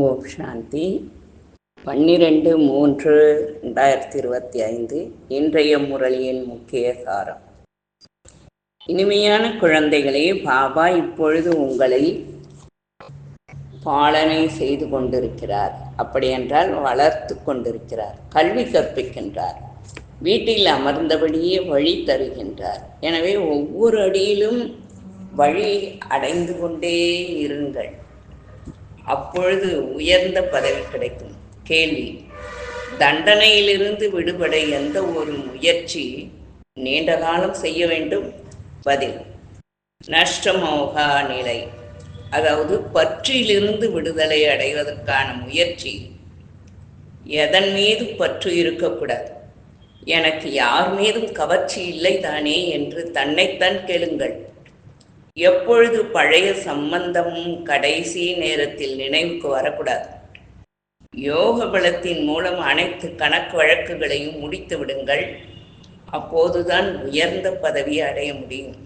ஓம் சாந்தி. பன்னிரெண்டு மூன்று ரெண்டாயிரத்தி இருபத்தி ஐந்து இன்றைய முரளியின் முக்கிய சாரம். இனிமையான குழந்தைகளே பாபா இப்பொழுது உங்களை பாலனை செய்து கொண்டிருக்கிறார். அப்படியென்றால் வளர்த்து கொண்டிருக்கிறார் கல்வி கற்பிக்கின்றார் வீட்டில் அமர்ந்தபடியே வழி தருகின்றார். எனவே ஒவ்வொரு அடியிலும் வழி அடைந்து கொண்டே இருங்கள். அப்பொழுது உயர்ந்த பதவி கிடைக்கும். கேள்வி தண்டனையிலிருந்து விடுபட எந்த ஒரு முயற்சி நீண்ட காலம் செய்ய வேண்டும்? பதில் நஷ்டமோகா நிலை. அதாவது பற்றிலிருந்து விடுதலை அடைவதற்கான முயற்சி எதன் மீது பற்று இருக்கக்கூடாது. எனக்கு யார் மீதும் கவர்ச்சி இல்லை தானே என்று தன்னைத்தான் கேளுங்கள். எப்பொழுது பழைய சம்பந்தமும் கடைசி நேரத்தில் நினைவுக்கு வரக்கூடாது? யோக பலத்தின் மூலம் அனைத்து கணக்கு வழக்குகளையும் முடித்து விடுங்கள். அப்போதுதான் உயர்ந்த பதவியை அடைய முடியும்.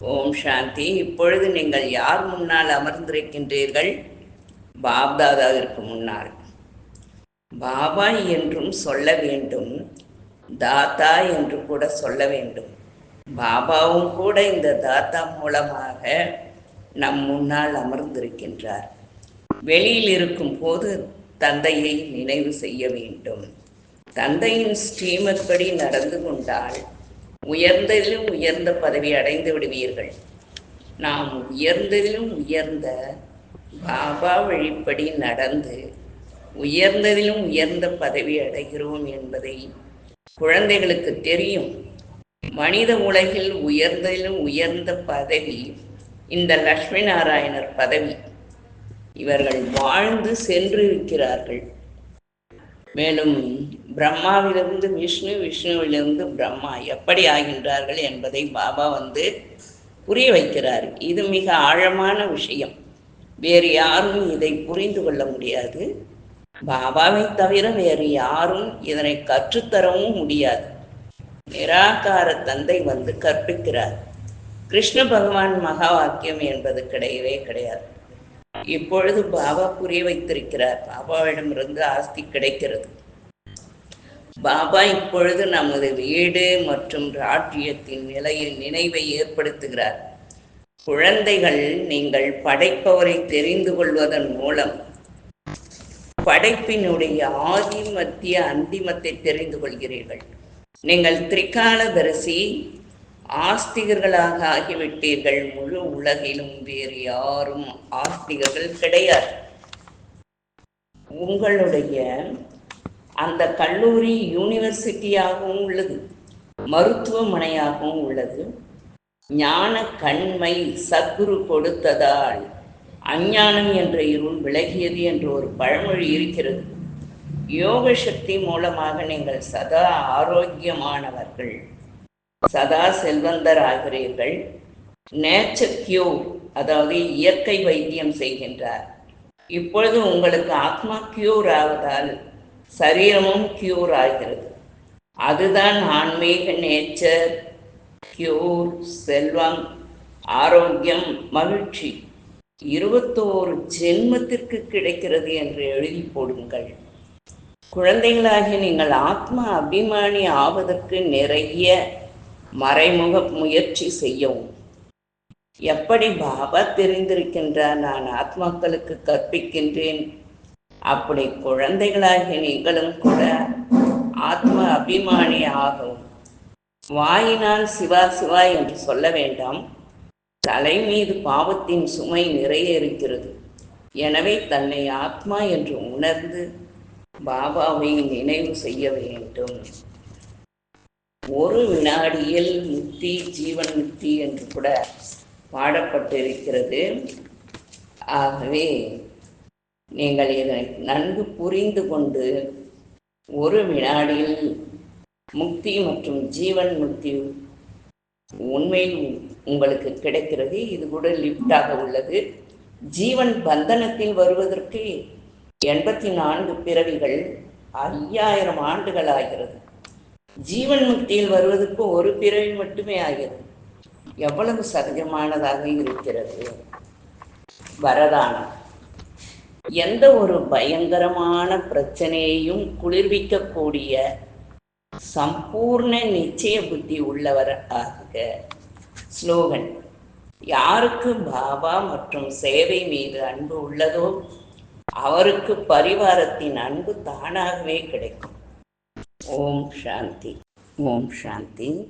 ஓம் சாந்தி. இப்பொழுது நீங்கள் யார் முன்னால் அமர்ந்திருக்கின்றீர்கள்? பாப்தாதாவிற்கு முன்னால். பாபா என்றும் சொல்ல வேண்டும். தாத்தா என்று கூட சொல்ல வேண்டும். பாபாவும் கூட இந்த தாத்தா மூலமாக நம் முன்னால் அமர்ந்திருக்கின்றார். வெளியில் இருக்கும் போது தந்தையை நினைவு செய்ய வேண்டும். தந்தையின் ஸ்ரீமத் படி நடந்து கொண்டால் உயர்ந்ததிலும் உயர்ந்த பதவி அடைந்து விடுவீர்கள். நாம் உயர்ந்ததிலும் உயர்ந்த பாபா வழிப்படி நடந்து உயர்ந்ததிலும் உயர்ந்த பதவி அடைகிறோம் என்பதை குழந்தைகளுக்கு தெரியும். மனித உலகில் உயர்ந்ததிலும் உயர்ந்த பதவி இந்த லக்ஷ்மி நாராயணர் பதவி. இவர்கள் வாழ்ந்து சென்றிருக்கிறார்கள். மேலும் பிரம்மாவிலிருந்து விஷ்ணு விஷ்ணுவிலிருந்து பிரம்மா எப்படி ஆகின்றார்கள் என்பதை பாபா வந்து புரிய வைக்கிறார். இது மிக ஆழமான விஷயம். வேறு யாரும் இதை புரிந்து கொள்ள முடியாது. பாபாவை தவிர வேறு யாரும் இதனை கற்றுத்தரவும் முடியாது. நிராகார தந்தை வந்து கற்பிக்கிறார். கிருஷ்ண பகவான் மகா வாக்கியம் என்பது கிடையவே கிடையாது. இப்பொழுது பாபா புரிய வைத்திருக்கிறார். பாபாவிடமிருந்து ஆஸ்தி கிடைக்கிறது. பாபா இப்பொழுது நமது வீடு மற்றும் ராஜ்யத்தின் நிலையில் நினைவை ஏற்படுத்துகிறார். குழந்தைகள் நீங்கள் படைப்பவரை தெரிந்து கொள்வதன் மூலம் படைப்பினுடைய ஆதி மத்திய அந்திமத்தை தெரிந்து கொள்கிறீர்கள். நீங்கள் திரிகாலதரிசி ஆஸ்திகர்களாக ஆகிவிட்டீர்கள். முழு உலகிலும் வேறு யாரும் ஆஸ்திகர்கள் கிடையாது. உங்களுடைய அந்த கல்லூரி யூனிவர்சிட்டியாகவும் உள்ளது மருத்துவமனையாகவும் உள்ளது. ஞான கண்மை சத்குரு கொடுத்ததால் அஞ்ஞானம் என்ற இருள் விலகியது என்று ஒரு பழமொழி இருக்கிறது. யோக சக்தி மூலமாக நீங்கள் சதா ஆரோக்கியமானவர்கள். சதா செல்வந்தர் ஆகிறீர்கள் நேச்சர் கியூர் அதாவது இயற்கை வைத்தியம் செய்கின்றார். இப்பொழுது உங்களுக்கு ஆத்மா கியூர் ஆவதால் சரீரமும் கியூர் ஆகிறது. அதுதான் ஆன்மீக நேச்சர் கியூர் செல்வம் ஆரோக்கியம் மகிழ்ச்சி. இருபத்தோரு ஜென்மத்திற்கு கிடைக்கிறது என்று எழுதி போடுங்கள். குழந்தைகளாகி நீங்கள் ஆத்ம அபிமானி ஆவதற்கு நிறைய மறைமுக முயற்சி செய்யவும். எப்படி பாபா தெரிந்திருக்கின்றார் நான் ஆத்மாக்களுக்கு கற்பிக்கின்றேன். அப்படி குழந்தைகளாகி நீங்களும் கூட ஆத்ம அபிமானி ஆகவும். வாயினால் சிவா சிவா என்று சொல்ல வேண்டாம். தலை மீது பாவத்தின் சுமை நிறைய இருக்கிறது. எனவே தன்னை ஆத்மா என்று உணர்ந்து பாபாவை நினைவு செய்ய வேண்டும். ஒரு வினாடியில் முக்தி ஜீவன் முக்தி என்று கூட பாடப்பட்டிருக்கிறது. ஆகவே நீங்கள் இதை நன்கு புரிந்து கொண்டு ஒரு வினாடியில் முக்தி மற்றும் ஜீவன் முக்தி உண்மையில் உங்களுக்கு கிடைக்கிறது. இது கூட லிஃப்டாக உள்ளது. ஜீவன் பந்தனத்தில் வருவதற்கு எண்பத்தி நான்கு பிறவிகள் ஐயாயிரம் ஆண்டுகள் ஆகிறது. ஜீவன் முக்தியில் வருவதற்கு ஒரு பிறவி மட்டுமே ஆகிறது. எவ்வளவு சகஜமானதாக இருக்கிறது? வரதானம். எந்த ஒரு பயங்கரமான பிரச்சனையையும் குளிர்விக்கக்கூடிய சம்பூர்ண நிச்சய புத்தி உள்ளவர் ஆக ஸ்லோகன். யாருக்கு பாபா மற்றும் சேவை மீது அன்பு உள்ளதோ அவருக்கு பரிவாரத்தின் அன்பு தானாகவே கிடைக்கும். ஓம் சாந்தி. ஓம் சாந்தி.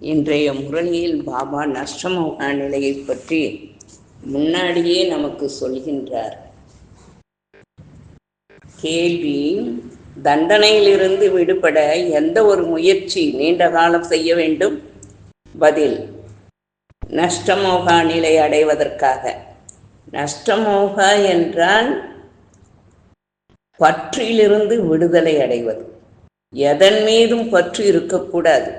இன்றைய முரளியில் பாபா நஷ்டமோக நிலையை பற்றி முன்னாடியே நமக்கு சொல்கின்றார். கேள்வி தண்டனையிலிருந்து விடுபட எந்த ஒரு முயற்சி நீண்ட காலம் செய்ய வேண்டும்? பதில் நஷ்டமோகா நிலை அடைவதற்காக. நஷ்டமோகா என்றால் பற்றிலிருந்து விடுதலை அடைவது. எதன் மீதும் பற்று இருக்கக்கூடாது.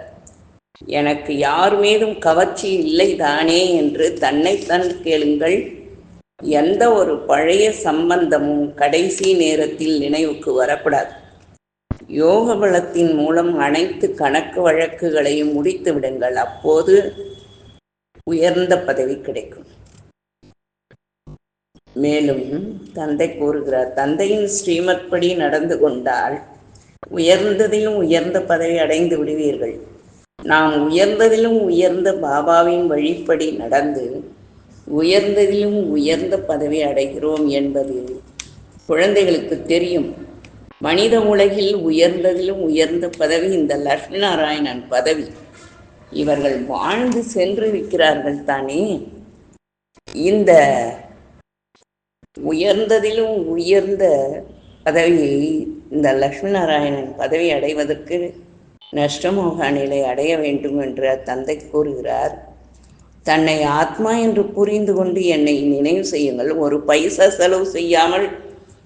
எனக்கு யார் மீதும் கவர்ச்சி இல்லை தானே என்று தன்னைத்தான் கேளுங்கள். எந்த ஒரு பழைய சம்பந்தமும் கடைசி நேரத்தில் நினைவுக்கு வரக்கூடாது யோக பலத்தின் மூலம் அனைத்து கணக்கு வழக்குகளையும் முடித்து விடுங்கள் அப்போது உயர்ந்த பதவி கிடைக்கும். மேலும் தந்தை கூறுகிறார் தந்தையின் ஸ்ரீமத் படி நடந்து கொண்டால் உயர்ந்ததிலும் உயர்ந்த பதவி அடைந்து விடுவீர்கள். நாம் உயர்ந்ததிலும் உயர்ந்த பாபாவின் வழிப்படி நடந்து உயர்ந்ததிலும் உயர்ந்த பதவி அடைகிறோம் என்பது குழந்தைகளுக்கு தெரியும். மனித உலகில் உயர்ந்ததிலும் உயர்ந்த பதவி இந்த லட்சுமி நாராயணன் பதவி. இவர்கள் வாழ்ந்து சென்று இருக்கிறார்கள் தானே? இந்த உயர்ந்ததிலும் உயர்ந்த பதவியை இந்த லட்சுமி நாராயணன் பதவி அடைவதற்கு நஷ்டமோக நிலை அடைய வேண்டும் என்று தந்தை கூறுகிறார். தன்னை ஆத்மா என்று புரிந்து கொண்டு என்னை நினைவு செய்யுங்கள். ஒரு பைசா செலவு செய்யாமல்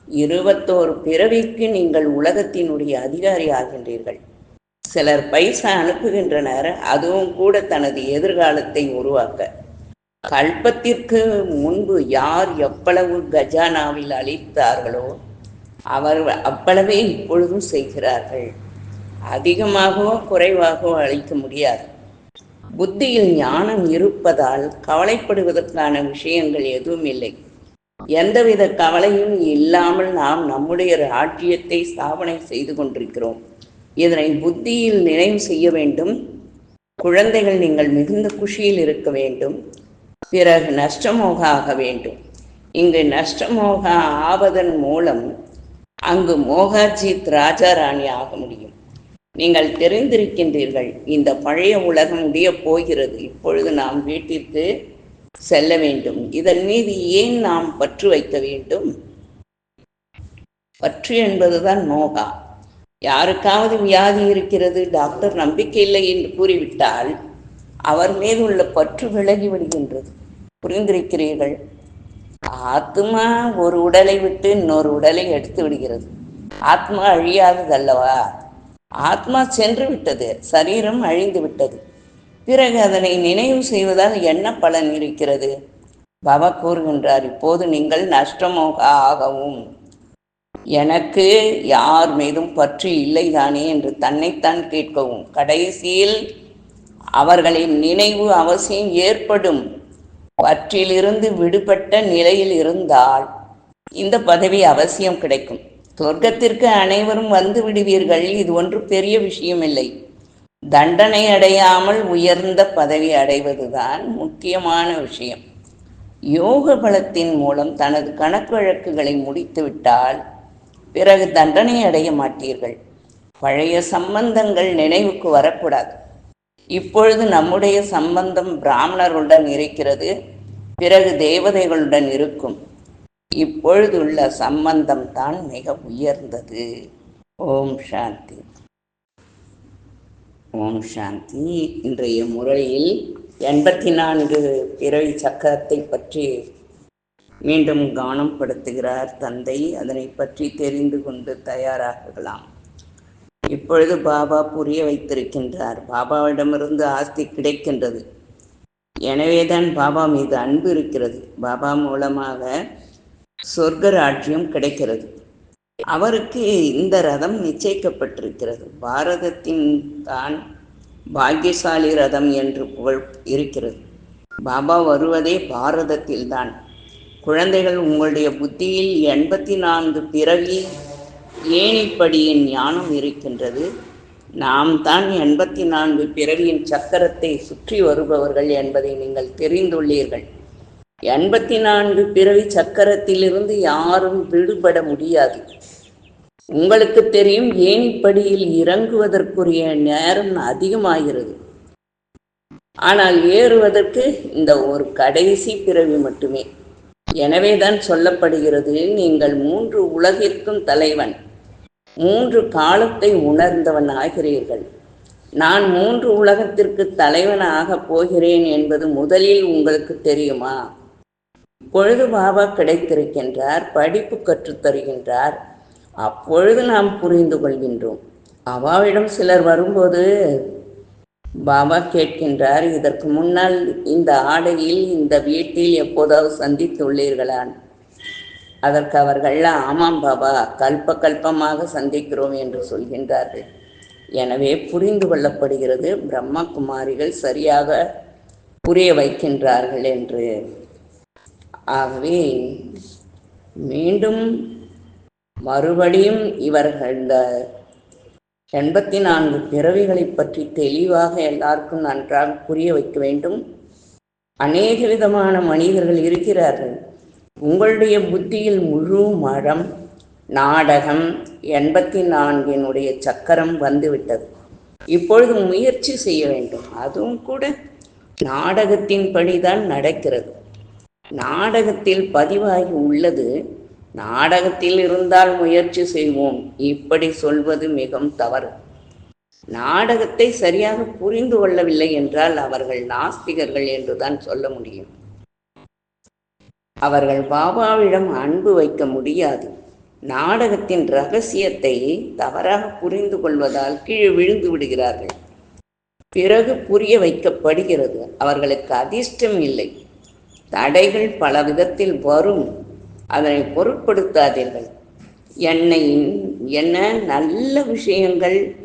இருபத்தோரு பிறவிக்கு நீங்கள் உலகத்தினுடைய அதிகாரி ஆகின்றீர்கள். சிலர் பைசா அனுப்புகின்றனர். அதுவும் கூட தனது எதிர்காலத்தை உருவாக்க. கல்பத்திற்கு முன்பு யார் எவ்வளவு கஜானாவில் அளித்தார்களோ அவர் அவ்வளவே இப்பொழுதும் செய்கிறார்கள். அதிகமாகவோ குறைவாகவோ அளிக்க முடியாது. புத்தியில் ஞானம் இருப்பதால் கவலைப்படுவதற்கான விஷயங்கள் எதுவும் இல்லை. எந்தவித கவலையும் இல்லாமல் நாம் நம்முடைய ராஜ்யத்தை ஸ்தாபனை செய்து கொண்டிருக்கிறோம். இதனை புத்தியில் நினைவு செய்ய வேண்டும். குழந்தைகள் நீங்கள் மிகுந்த குஷியில் இருக்க வேண்டும். பிறகு நஷ்டமோக ஆக வேண்டும். இங்கு நஷ்டமோக ஆவதன் மூலம் அங்கு மோகாஜித் ராஜா ராணி ஆக முடியும். நீங்கள் தெரிந்திருக்கின்றீர்கள் இந்த பழைய உலகம் முடிய போகிறது. இப்பொழுது நாம் வீட்டிற்கு செல்ல வேண்டும். இதன் மீது ஏன் நாம் பற்று வைக்க வேண்டும்? பற்று என்பதுதான் மோகா. யாருக்காவது வியாதி இருக்கிறது டாக்டர் நம்பிக்கை இல்லை என்று கூறிவிட்டால் அவர் மீது உள்ள பற்று விலகி விடுகின்றது. புரிந்திருக்கிறீர்கள். ஆத்மா ஒரு உடலை விட்டு இன்னொரு உடலை எடுத்து விடுகிறது. ஆத்மா அழியாததல்லவா ஆத்மா சென்று விட்டது சரீரம் அழிந்து விட்டது. பிறகு அதனை நினைவு செய்வதால் என்ன பலன் இருக்கிறது? பாபா கூறுகின்றார் இப்போது நீங்கள் நஷ்டமோக ஆகவும். எனக்கு யார் மீதும் பற்று இல்லைதானே என்று தன்னைத்தான் கேட்கவும். கடைசியில் அவர்களின் நினைவு அவசியம் ஏற்படும். பற்றிலிருந்து விடுபட்ட நிலையில் இருந்தால் இந்த பதவி அவசியம் கிடைக்கும். சொர்க்கத்திற்கு அனைவரும் வந்து விடுவீர்கள் இது ஒன்று பெரிய விஷயமில்லை தண்டனை அடையாமல் உயர்ந்த பதவி அடைவதுதான் முக்கியமான விஷயம். யோக பலத்தின் மூலம் தனது கணக்கு வழக்குகளை முடித்துவிட்டால் பிறகு தண்டனை அடைய மாட்டீர்கள். பழைய சம்பந்தங்கள் நினைவுக்கு வரக்கூடாது. இப்பொழுது நம்முடைய சம்பந்தம் பிராமணர்களுடன் இருக்கிறது பிறகு தேவதைகளுடன் இருக்கும். இப்பொழுதுள்ள சம்பந்தம் தான் மிக உயர்ந்தது. ஓம் சாந்தி. ஓம் சாந்தி. இன்றைய முறையில் எண்பத்தி நான்கு பிறவி சக்கரத்தை பற்றி மீண்டும் கவனம் படுத்துகிறார் தந்தை. அதனை பற்றி தெரிந்து கொண்டு தயாராகலாம். இப்பொழுது பாபா புரிய வைத்திருக்கின்றார். பாபாவிடமிருந்து ஆஸ்தி கிடைக்கின்றது. எனவேதான் பாபா மீது அன்பு இருக்கிறது. பாபா மூலமாக சொர்க்க ராட்சியம் கிடைக்கிறது. அவருக்கு இந்த ரதம் நிச்சயிக்கப்பட்டிருக்கிறது. பாரதத்தின் தான் பாக்கியசாலி ரதம் என்று புகழ் இருக்கிறது. பாபா வருவதே பாரதத்தில்தான். குழந்தைகள் உங்களுடைய புத்தியில் எண்பத்தி நான்கு பிறவி ஏணிப்படியின் ஞானம் இருக்கின்றது. நாம் தான் எண்பத்தி நான்கு பிறவியின் சக்கரத்தை சுற்றி வருபவர்கள் என்பதை நீங்கள் தெரிந்துள்ளீர்கள். எண்பத்தி நான்கு பிறவி சக்கரத்திலிருந்து யாரும் விடுபட முடியாது. உங்களுக்கு தெரியும் ஏணிப்படியில் இறங்குவதற்குரிய நேரம் அதிகமாகிறது. ஆனால் ஏறுவதற்கு இந்த ஒரு கடைசி பிறவி மட்டுமே. எனவேதான் சொல்லப்படுகிறது நீங்கள் மூன்று உலகிற்கும் தலைவன். மூன்று காலத்தை உணர்ந்தவன் ஆகிறீர்கள் நான் மூன்று உலகத்திற்கு தலைவனாக போகிறேன் என்பது முதலில் உங்களுக்கு தெரியுமா? பொழுது பாபா கிடைத்திருக்கின்றார் படிப்பு கற்றுத் தருகின்றார். அப்பொழுது நாம் புரிந்து கொள்கின்றோம். பாபாவிடம் சிலர் வரும்போது பாபா கேட்கின்றார் இதற்கு முன்னால் இந்த ஆடையில் இந்த வீட்டில் எப்போதாவது சந்தித்துள்ளீர்களான்? அதற்கு அவர்கள் ஆமாம் பாபா கல்ப கல்பமாக சந்திக்கிறோம் என்று சொல்கின்றார்கள். எனவே புரிந்து கொள்ளப்படுகிறது பிரம்மகுமாரிகள் சரியாக புரிய வைக்கின்றார்கள் என்று. ஆகவே மீண்டும் மறுபடியும் இவர்கள் இந்த எண்பத்தி நான்கு பிறவிகளை பற்றி தெளிவாக எல்லாருக்கும் நன்றாக புரிய வைக்க வேண்டும். அநேக விதமான மனிதர்கள் இருக்கிறார்கள். உங்களுடைய புத்தியில் முழு மரம் நாடகம் எண்பத்தி நான்கினுடைய சக்கரம் வந்துவிட்டது. இப்பொழுது முயற்சி செய்ய வேண்டும். அதுவும் கூட நாடகத்தின்படிதான் நடக்கிறது. நாடகத்தில் பதிவாகி உள்ளது. நாடகத்தில் இருந்தால் முயற்சி செய்வோம். இப்படி சொல்வது மிகவும் தவறு. நாடகத்தை சரியாக புரிந்து கொள்ளவில்லை என்றால் அவர்கள் நாஸ்திகர்கள் என்றுதான் சொல்ல முடியும். அவர்கள் பாபாவிடம் அன்பு வைக்க முடியாது. நாடகத்தின் ரகசியத்தை தவறாக புரிந்து கொள்வதால் கீழே விழுந்து விடுகிறார்கள். பிறகு புரிய வைக்கப்படுகிறது அவர்களுக்கு அதிர்ஷ்டம் இல்லை. தடைகள் பல விதத்தில் வரும் அதனை பொருட்படுத்தாதீர்கள். என்னை என்ன நல்ல விஷயங்கள்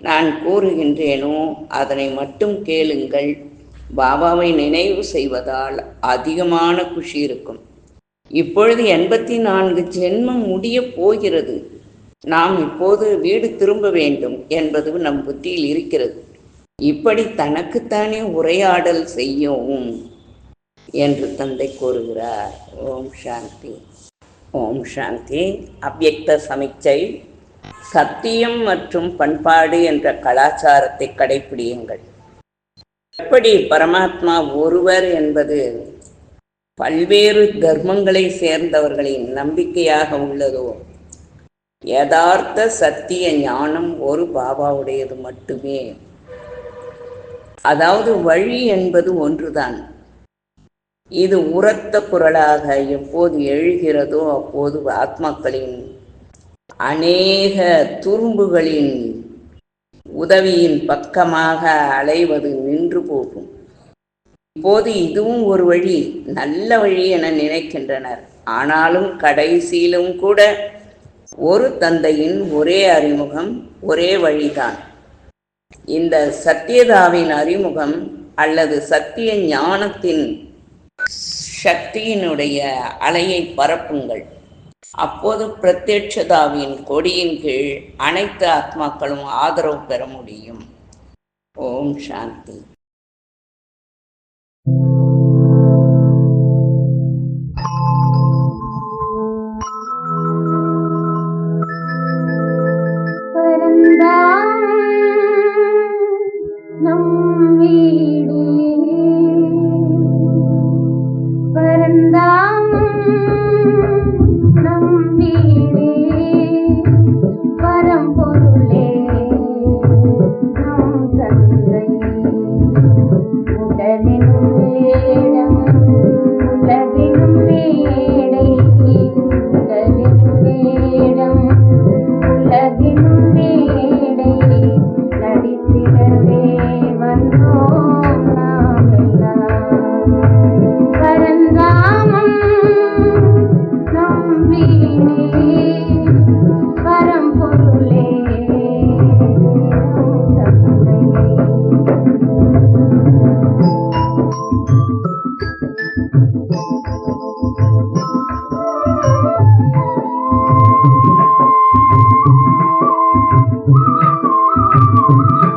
நான் கூறுகின்றேனோ அதனை மட்டும் கேளுங்கள். பாபாவை நினைவு செய்வதால் அதிகமான குஷி இருக்கும். இப்பொழுது எண்பத்தி நான்கு ஜென்மம் முடிய போகிறது. நாம் இப்போது வீடு திரும்ப வேண்டும் என்பது நம் புத்தியில் இருக்கிறது. இப்படி தனக்குத்தானே உரையாடல் செய்யவும் என்று தந்தை கூறுகிறார். ஓம் சாந்தி. ஓம் சாந்தி. அவ்வக்த சமிச்சை சத்தியம் மற்றும் பண்பாடு என்ற கலாச்சாரத்தை கடைபிடியுங்கள் எப்படி பரமாத்மா ஒருவர் என்பது பல்வேறு தர்மங்களை சேர்ந்தவர்களின் நம்பிக்கையாக உள்ளதோ யதார்த்த சத்திய ஞானம் ஒரு பாபாவுடையது மட்டுமே. அதாவது வழி என்பது ஒன்றுதான். இது உரத்த குரலாக எப்போது எழுகிறதோ அப்போது ஆத்மாக்களின் அநேக துரும்புகளின் உதவியின் பக்கமாக அலைவது நின்று போகும். இப்போது இதுவும் ஒரு வழி நல்ல வழி என நினைக்கின்றனர். ஆனாலும் கடைசியிலும் கூட ஒரு தந்தையின் ஒரே அறிமுகம் ஒரே வழிதான். இந்த சத்தியதாவின் அறிமுகம் அல்லது சத்திய ஞானத்தின் சக்தியினுடைய அலையை பரப்புங்கள். அப்போது பிரத்யட்சதாவின் கொடியின் கீழ் அனைத்து ஆத்மாக்களும் ஆதரவு பெற முடியும். ஓம் சாந்தி. Thank you.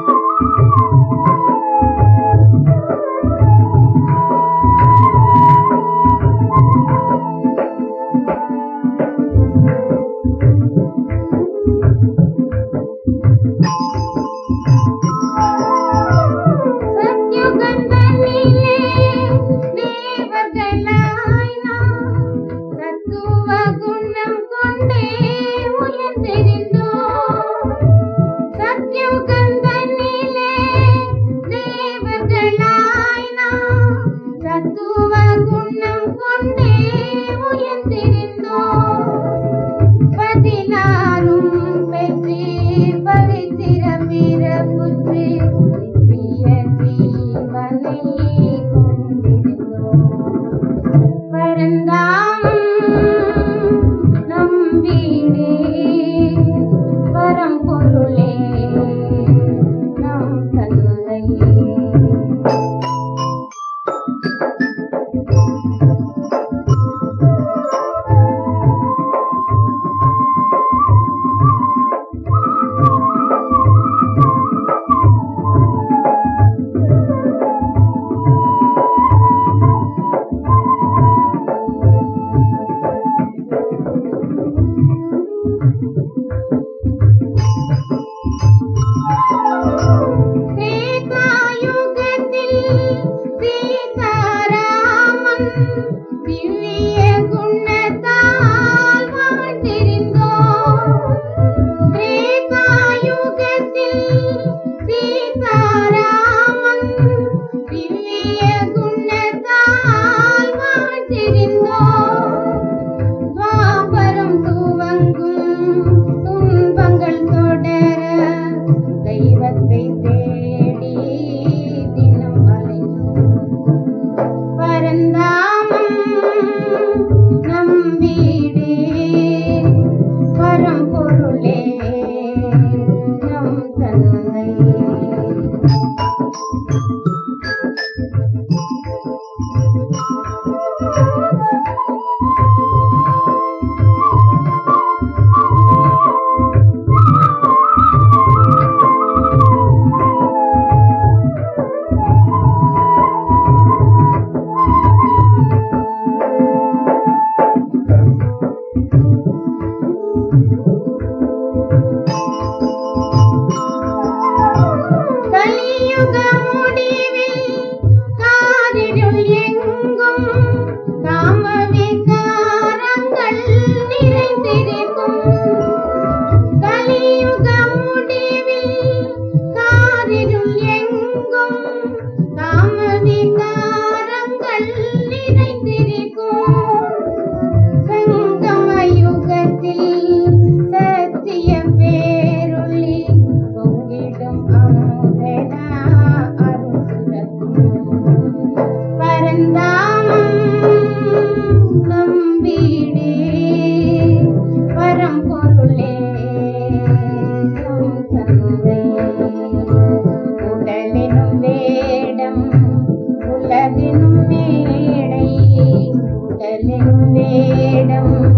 you.